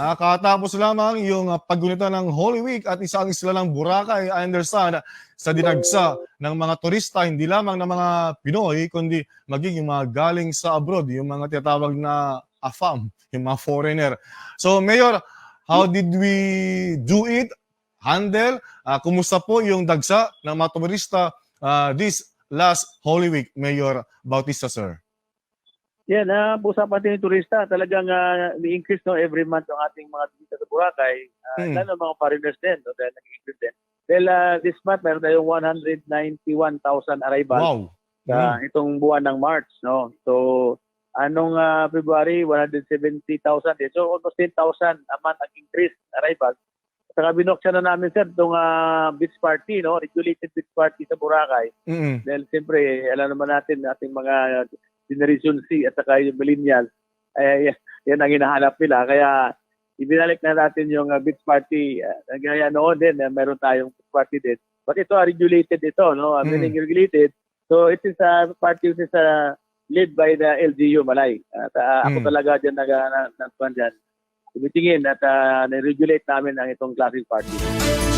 Ah, katapos lamang yung uh, paggunita ng Holy Week at isang isla ng Boracay, I understand, sa dinagsa ng mga turista, hindi lamang ng mga Pinoy, kundi maging yung mga galing sa abroad, yung mga tinatawag na AFAM, yung mga foreigner. So, Mayor, how did we do it? Handle? Ah, kumusta po yung dagsa ng mga turista ah, this last Holy Week, Mayor Bautista, sir? Yan, na uh, usapan natin yung turista, talagang uh, increase no, every month ang ating mga bisita sa Boracay. Uh, Hmm. Lalo mga foreigners din, no, dahil nag-increase din. Dahil uh, this month, meron tayong 191,000 arrivals Wow! sa Mm. itong buwan ng March. no So, anong uh, February, 170,000 din. So, almost 10,000 a month ang increase arrivals. Saka binuksan na namin, sir, itong uh, beach party, no? regulated beach party sa Boracay. Mm-mm. Dahil siyempre, alam naman natin, ating mga Generation C at saka yung millennials, ay yan ang hinahanap nila. Kaya ibinalik na natin yung uh, beach party. Uh, gaya noon din, uh, meron tayong beach party din. But ito, uh, regulated ito, no? Uh, Mm. Meaning regulated. So it is a party which is uh, led by the LGU Malay. At uh, ako Mm. talaga dyan nag, nag, nag, nag, dyan. Tumitingin at uh, na-regulate namin ang itong classic party.